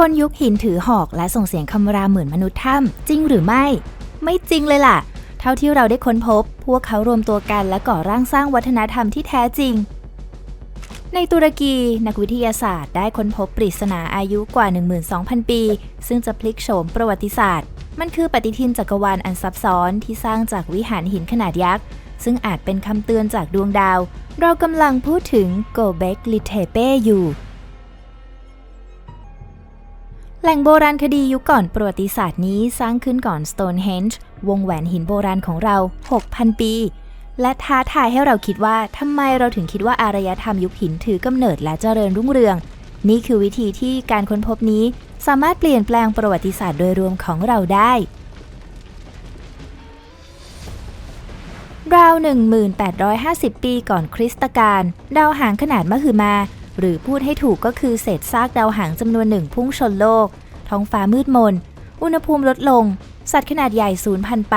คนยุคหินถือหอกและส่งเสียงคำรามเหมือนมนุษย์ถ้ำจริงหรือไม่ ไม่จริงเลยล่ะ เท่าที่เราได้ค้นพบ พวกเขารวมตัวกันและก่อร่างสร้างวัฒนธรรมที่แท้จริง ในตุรกีนักวิทยาศาสตร์ได้ค้นพบปริศนาอายุกว่า 12,000 ปี ซึ่งจะพลิกโฉมประวัติศาสตร์ มันคือปฏิทินจักรวาลอันซับซ้อนที่สร้างจากวิหารหินขนาดยักษ์ซึ่งอาจเป็นคำเตือนจากดวงดาว เรากำลังพูดถึงโกเบกลิเทเปอยู่ แหล่งโบราณคดียุคก่อนประวัติศาสตร์นี้สร้างขึ้นก่อน Stonehenge วงแหวนหินโบราณของเรา 6,000 ปี และท้าทายให้เราคิดว่าทำไมเราถึงคิดว่าอารยธรรมยุคหินถือกำเนิดและเจริญรุ่งเรือง นี่คือวิธีที่การค้นพบนี้สามารถเปลี่ยนแปลงประวัติศาสตร์โดยรวมของเราได้ราว 1850 ปีก่อนคริสตกาลดาวหางขนาดมหึมา หรือพูดให้ถูกก็คือเศษซากดาวหางจำนวนหนึ่งพุ่งชนโลก ท้องฟ้ามืดมน อุณหภูมิลดลง สัตว์ขนาดใหญ่สูญพันธุ์ไป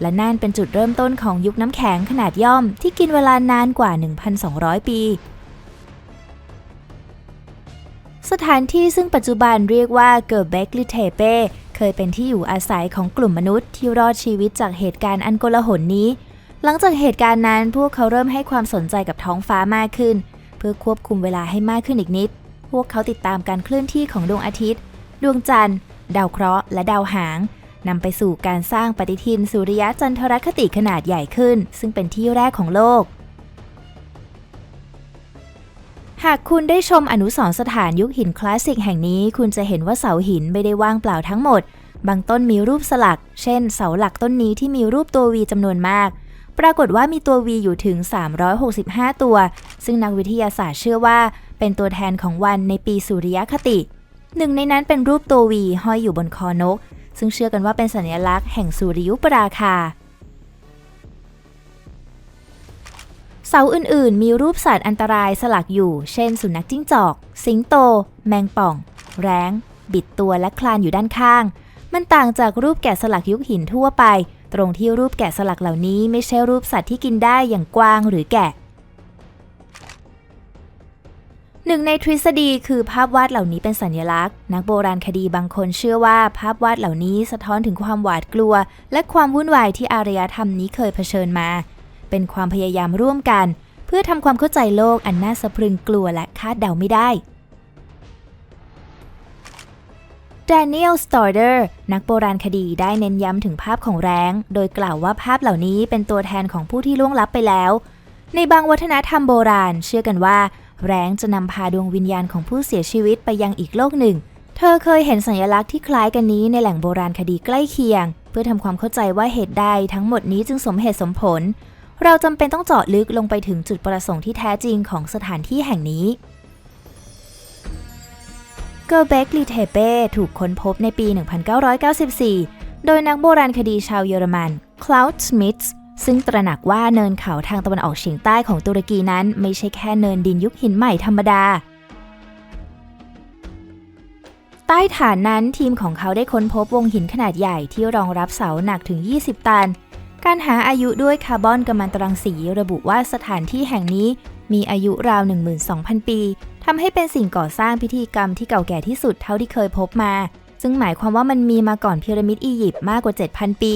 และนั่นเป็นจุดเริ่มต้นของยุคน้ำแข็งขนาดย่อมที่กินเวลานานกว่า 1,200 ปี สถานที่ซึ่งปัจจุบันเรียกว่าเกิร์เบกลิเทเปเคยเป็นที่อยู่อาศัยของกลุ่มมนุษย์ที่รอดชีวิตจากเหตุการณ์อันโกลาหลนี้ หลังจากเหตุการณ์นั้นพวกเขาเริ่มให้ความสนใจกับท้องฟ้ามากขึ้น พื่อควบคุมเวลาให้มากขึ้นอีกนิด พวกเขาติดตามการเคลื่อนที่ของดวงอาทิตย์ ดวงจันทร์ ดาวเคราะห์ และดาวหางนำไปสู่การสร้างปฏิทินสุริยะจันทรคติขนาดใหญ่ขึ้น ซึ่งเป็นที่แรกของโลก หากคุณได้ชมอนุสรณ์สถานยุคหินคลาสสิกแห่งนี้ คุณจะเห็นว่าเสาหินไม่ได้ว่างเปล่าทั้งหมด บางต้นมีรูปสลัก เช่น เสาหลักต้นนี้ที่มีรูปตัววีจำนวนมาก ปรากฏว่ามีตัววีอยู่ถึง 365 ตัว ซึ่งนักวิทยาศาสตร์เชื่อว่า เป็นตัวแทนของวันในปีสุริยคติ หนึ่งในนั้นเป็นรูปตัววีห้อยอยู่บนคอนก ซึ่งเชื่อกันว่าเป็นสัญลักษณ์แห่งสุริยุปราคา เสาอื่นๆ มีรูปสัตว์อันตรายสลักอยู่ เช่น สุนัขจิ้งจอก สิงโต แมงป่อง แร้ง บิดตัวและคลานอยู่ด้านข้าง มันต่างจากรูปแกะสลักยุคหินทั่วไป ตรงที่รูปแกะสลักเหล่านี้ไม่ใช่รูปสัตว์ที่กินได้อย่างกวางหรือแกะ หนึ่งในทฤษฎีคือภาพวาดเหล่านี้เป็นสัญลักษณ์ นักโบราณคดีบางคนเชื่อว่าภาพวาดเหล่านี้สะท้อนถึงความหวาดกลัว และความวุ่นวายที่อารยธรรมนี้เคยเผชิญมา เป็นความพยายามร่วมกัน เพื่อทำความเข้าใจโลกอันน่าสะพรึงกลัวและคาดเดาไม่ได้ Daniel Storder นักโบราณคดีได้เน้นย้ำถึงภาพของแร้ง โดยกล่าวว่าภาพเหล่านี้เป็นตัวแทนของผู้ที่ล่วงลับไปแล้ว ในบางวัฒนธรรมโบราณ เชื่อกันว่า แร้งจะนำพาดวงวิญญาณของผู้เสียชีวิตไปยังอีกโลกหนึ่ง เธอเคยเห็นสัญลักษณ์ที่คล้ายกันนี้ในแหล่งโบราณคดีใกล้เคียง เพื่อทำความเข้าใจว่าเหตุใดทั้งหมดนี้จึงสมเหตุสมผล เราจำเป็นต้องเจาะลึกลงไปถึงจุดประสงค์ที่แท้จริงของสถานที่แห่งนี้ เกอร์เบกลีเทเปถูกค้นพบในปี 1994 โดยนักโบราณคดีชาวเยอรมันคลาวด์สมิธซึ่งตระหนักว่าเนินเขาทางตะวันออกเฉียงใต้ของตุรกีนั้น ไม่ใช่แค่เนินดินยุคหินใหม่ธรรมดา ใต้ฐานนั้นทีมของเขาได้ค้นพบวงหินขนาดใหญ่ที่รองรับเสาหนักถึง 20 ตัน การหาอายุด้วยคาร์บอนกัมมันตรังสีระบุว่าสถานที่แห่งนี้มีอายุราว 12,000 ปี ทำให้เป็นสิ่งก่อสร้างพิธีกรรมที่เก่าแก่ที่สุดเท่าที่เคยพบมา ซึ่งหมายความว่ามันมีมาก่อนพีระมิดอียิปต์มากกว่า 7,000 ปี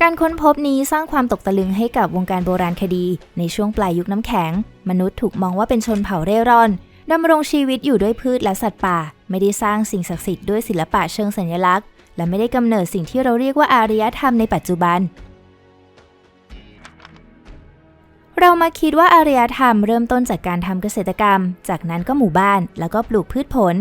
การค้นพบนี้สร้างความตกตะลึงให้กับวงการโบราณคดี ในช่วงปลายยุคน้ำแข็ง มนุษย์ถูกมองว่าเป็นชนเผ่าเร่ร่อนดำรงชีวิตอยู่ด้วยพืชและสัตว์ป่า ไม่ได้สร้างสิ่งศักดิ์สิทธิ์ด้วยศิลปะเชิงสัญลักษณ์ และไม่ได้กำเนิดสิ่งที่เราเรียกว่าอารยธรรมในปัจจุบัน เรามาคิดว่าอารยธรรมเริ่มต้นจากการทำเกษตรกรรม จากนั้นก็หมู่บ้านแล้วก็ปลูกพืชผล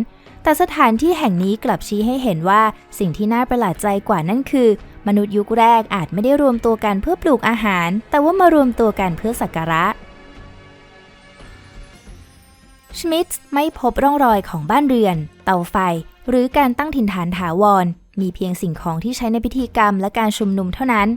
แต่สถานที่แห่งนี้กลับชี้ให้เห็นว่าสิ่งที่น่าประหลาดใจกว่านั่นคือ มนุษย์ยุคแรกอาจไม่ได้รวมตัวกันเพื่อปลูกอาหาร แต่ว่ามารวมตัวกันเพื่อสักการะชมิดไม่พบร่องรอยของบ้านเรือน เตาไฟ หรือการตั้งถิ่นฐานถาวร มีเพียงสิ่งของที่ใช้ในพิธีกรรมและการชุมนุมเท่านั้น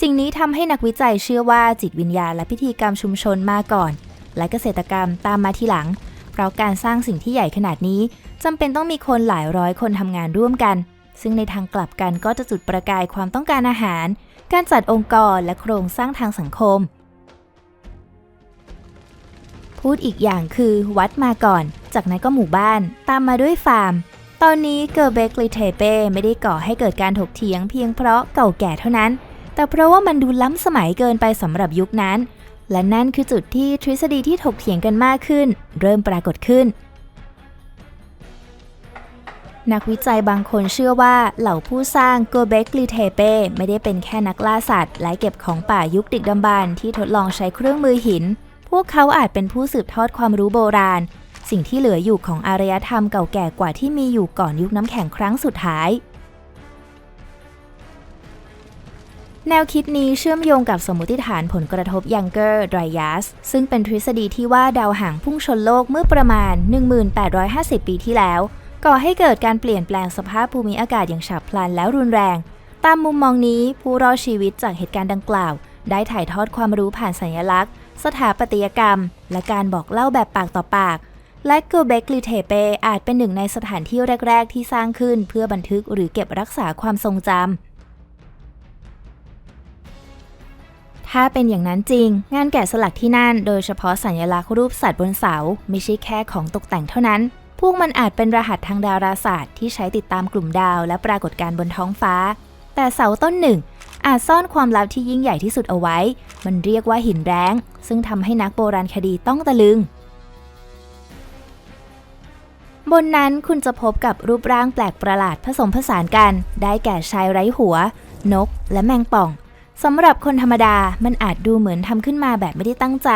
สิ่งนี้ทำให้นักวิจัยเชื่อว่าจิตวิญญาณและพิธีกรรมชุมชนมาก่อน และเกษตรกรรมตามมาทีหลัง เพราะการสร้างสิ่งที่ใหญ่ขนาดนี้จำเป็นต้องมีคนหลายร้อยคนทำงานร่วมกัน ซึ่งในทางกลับกันก็จะจุดประกายความต้องการอาหาร การจัดองค์กรและโครงสร้างทางสังคม พูดอีกอย่างคือวัดมาก่อน จากนั้นก็หมู่บ้าน ตามมาด้วยฟาร์มตอนนี้เกอร์เบกลิเทเปไม่ได้ก่อให้เกิดการถกเถียงเพียงเพราะเก่าแก่เท่านั้น แต่เพราะว่ามันดูล้ำสมัยเกินไปสำหรับยุคนั้น และนั่นคือจุดที่ทฤษฎีที่ถกเถียงกันมากขึ้น เริ่มปรากฏขึ้น นักวิจัยบางคนเชื่อว่าเหล่าผู้สร้างโกเบกลิเทเปไม่ได้เป็นแค่นักล่าสัตว์ และเก็บของป่ายุคดึกดำบรรที่ทดลองใช้เครื่องมือหิน พวกเขาอาจเป็นผู้สืบทอดความรู้โบราณ สิ่งที่เหลืออยู่ของอารยธรรมเก่าแก่กว่าที่มีอยู่ก่อนยุคน้ำแข็งครั้งสุดท้าย แนวคิดนี้เชื่อมโยงกับสมมติฐานผลกระทบยังเกอร์ไดยัสซึ่งเป็นทฤษฎีที่ว่าดาวหางพุ่งชนโลกเมื่อประมาณ 1850 ปีที่แล้ว ก่อให้เกิดการเปลี่ยนแปลงสภาพภูมิอากาศอย่างฉับพลันแล้วรุนแรง ตามมุมมองนี้ผู้รอดชีวิตจากเหตุการณ์ดังกล่าว ได้ถ่ายทอดความรู้ผ่านสัญลักษณ์ สถาปัตยกรรม และการบอกเล่าแบบปากต่อปากและโกเบกลิเทเปอาจเป็นหนึ่งในสถานที่แรก ๆ ที่สร้างขึ้นเพื่อบันทึกหรือเก็บรักษาความทรงจำ ถ้าเป็นอย่างนั้นจริง งานแกะสลักที่นั่น โดยเฉพาะสัญลักษณ์รูปสัตว์บนเสา ไม่ใช่แค่ของตกแต่งเท่านั้น พวกมันอาจเป็นรหัสทางดาราศาสตร์ที่ใช้ติดตามกลุ่มดาว และปรากฏการณ์บนท้องฟ้า แต่เสาต้นหนึ่ง อาจซ่อนความลับที่ยิ่งใหญ่ที่สุดเอาไว้ มันเรียกว่าหินแร้ง ซึ่งทำให้นักโบราณคดีต้องตะลึงบนนั้นคุณจะพบกับรูปร่างแปลกประหลาดผสมผสานกัน ได้แก่ชายไร้หัว นก และแมงป่อง สำหรับคนธรรมดามันอาจดูเหมือนทำขึ้นมาแบบไม่ได้ตั้งใจ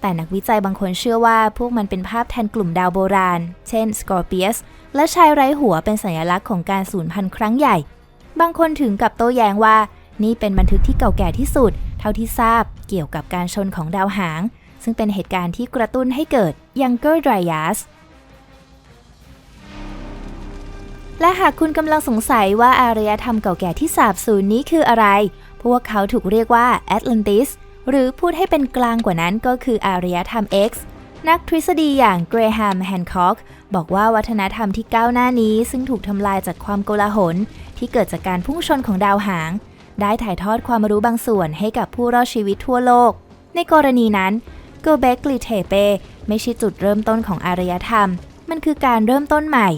แต่นักวิจัยบางคนเชื่อว่าพวกมันเป็นภาพแทนกลุ่มดาวโบราณ เช่น สกอร์เปียส และชายไร้หัวเป็นสัญลักษณ์ของการสูญพันธุ์ครั้งใหญ่ บางคนถึงกับโต้แย้งว่า นี่เป็นบันทึกที่เก่าแก่ที่สุด เท่าที่ทราบเกี่ยวกับการชนของดาวหาง ซึ่งเป็นเหตุการณ์ที่กระตุ้นให้เกิด Younger Dryas และหากคุณกำลังสงสัยว่าอารยธรรมเก่าแก่ที่สาบสูญนี้คืออะไร พวกเขาถูกเรียกว่าแอตแลนติสหรือพูดให้เป็นกลางกว่านั้นก็คืออารยธรรม X นักทฤษฎีอย่างเกรแฮมแฮนคอกบอกว่าวัฒนธรรมที่ก้าวหน้านี้ซึ่งถูกทำลายจากความโกลาหล ที่เกิดจากการพุ่งชนของดาวหาง ได้ถ่ายทอดความรู้บางส่วนให้กับผู้รอดชีวิตทั่วโลก ในกรณีนั้นโกเบกลิเทเปไม่ใช่จุดเริ่มต้นของอารยธรรม มันคือการเริ่มต้นใหม่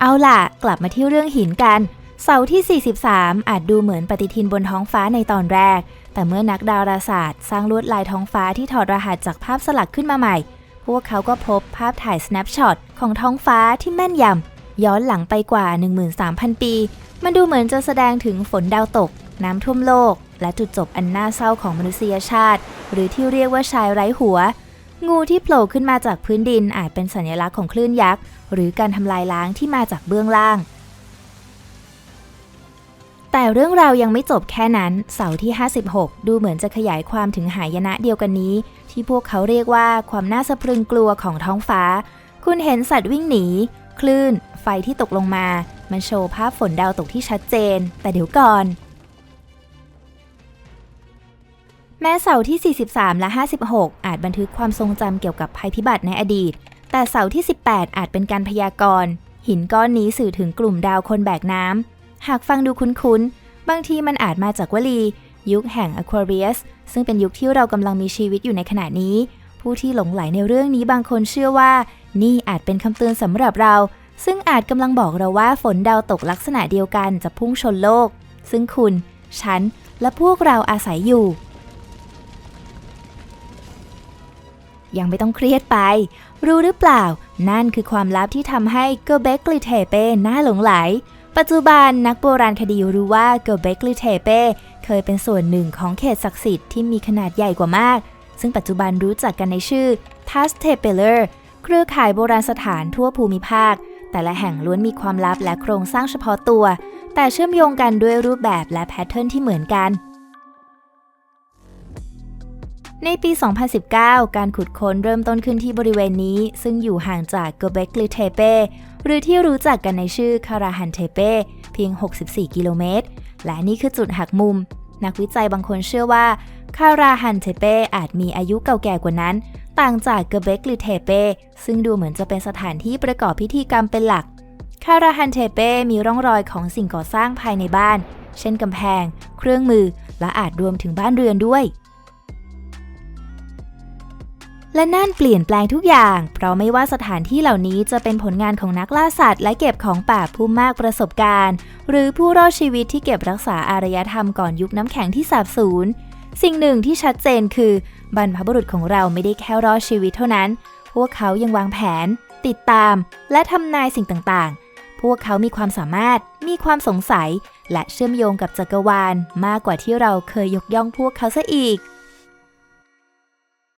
เอาล่ะ กลับมาที่เรื่องหินกัน เสาที่ 43 อาจดูเหมือนปฏิทินบนท้องฟ้าในตอนแรก แต่เมื่อนักดาราศาสตร์ สร้างลวดลายท้องฟ้าที่ถอดรหัสจากภาพสลักขึ้นมาใหม่ พวกเขาก็พบภาพถ่าย snapshot ของท้องฟ้าที่แม่นยำย้อนหลังไปกว่า 13,000 ปี มันดูเหมือนจะแสดงถึงฝนดาวตก น้ำท่วมโลก และจุดจบอันน่าเศร้าของมนุษยชาติ หรือที่เรียกว่าชายไร้หัว งูที่โผล่ขึ้นมาจากพื้นดินอาจเป็นสัญลักษณ์ของคลื่นยักษ์หรือการทำลายล้างที่มาจากเบื้องล่าง แต่เรื่องราวยังไม่จบแค่นั้น เสาที่ 56 ดูเหมือนจะขยายความถึงหายนะเดียวกันนี้ ที่พวกเขาเรียกว่าความน่าสะพรึงกลัวของท้องฟ้า คุณเห็นสัตว์วิ่งหนี คลื่น ไฟที่ตกลงมา มันโชว์ภาพฝนดาวตกที่ชัดเจน แต่เดี๋ยวก่อน แม้เสาที่ 43 และ 56 อาจบันทึกความทรงจำเกี่ยวกับภัยพิบัติในอดีต แต่เสาที่ 18 อาจเป็นการพยากรณ์หินก้อนนี้สื่อถึงกลุ่มดาวคนแบกน้ำ หากฟังดูคุ้นๆ บางทีมันอาจมาจากวลี ยุคแห่ง Aquarius ซึ่งเป็นยุคที่เรากำลังมีชีวิตอยู่ในขณะนี้ ผู้ที่หลงไหลในเรื่องนี้บางคนเชื่อว่า นี่อาจเป็นคำเตือนสำหรับเรา ซึ่งอาจกำลังบอกเราว่าฝนดาวตกลักษณะเดียวกันจะพุ่งชนโลก ซึ่งคุณ ฉัน และพวกเราอาศัยอยู่ ยังไม่ต้องเครียดไป รู้หรือเปล่า นั่นคือความลับที่ทำให้เกเบกลิเทเป้น่าหลงไหล ปัจจุบันนักโบราณคดีรู้ว่าเกเบกลิเทเป้เคยเป็นส่วนหนึ่งของเขตศักดิ์สิทธิ์ที่มีขนาดใหญ่กว่ามาก ซึ่งปัจจุบันรู้จักกันในชื่อทัสเทเปเลอร์เครือข่ายโบราณสถานทั่วภูมิภาค แต่ละแห่งล้วนมีความลับและโครงสร้างเฉพาะตัว แต่เชื่อมโยงกันด้วยรูปแบบและแพทเทิร์นที่เหมือนกัน ในปี 2019 การขุดค้นเริ่มต้นขึ้นที่บริเวณนี้ ซึ่งอยู่ห่างจากโกเบกลิเทเป หรือที่รู้จักกันในชื่อคาราฮันเทเป เพียง 64 กิโลเมตร และนี่คือจุดหักมุม นักวิจัยบางคนเชื่อว่าคาราฮันเทเปอาจมีอายุเก่าแก่กว่านั้น ต่างจากโกเบกลิเทเป ซึ่งดูเหมือนจะเป็นสถานที่ประกอบพิธีกรรมเป็นหลัก คาราฮันเทเปมีร่องรอยของสิ่งก่อสร้างภายในบ้าน เช่นกำแพง เครื่องมือ และอาจรวมถึงบ้านเรือนด้วย และนั่นเปลี่ยนแปลงทุกอย่าง เพราะไม่ว่าสถานที่เหล่านี้จะเป็นผลงานของนักล่าสัตว์ และเก็บของป่าผู้มากประสบการณ์ หรือผู้รอดชีวิตที่เก็บรักษาอารยธรรมก่อนยุคน้ำแข็งที่สาบสูญ สิ่งหนึ่งที่ชัดเจนคือ บรรพบุรุษของเราไม่ได้แค่รอดชีวิตเท่านั้น พวกเขายังวางแผน ติดตาม และทำนายสิ่งต่างๆ พวกเขามีความสามารถ มีความสงสัย และเชื่อมโยงกับจักรวาล มากกว่าที่เราเคยยกย่องพวกเขาซะอีก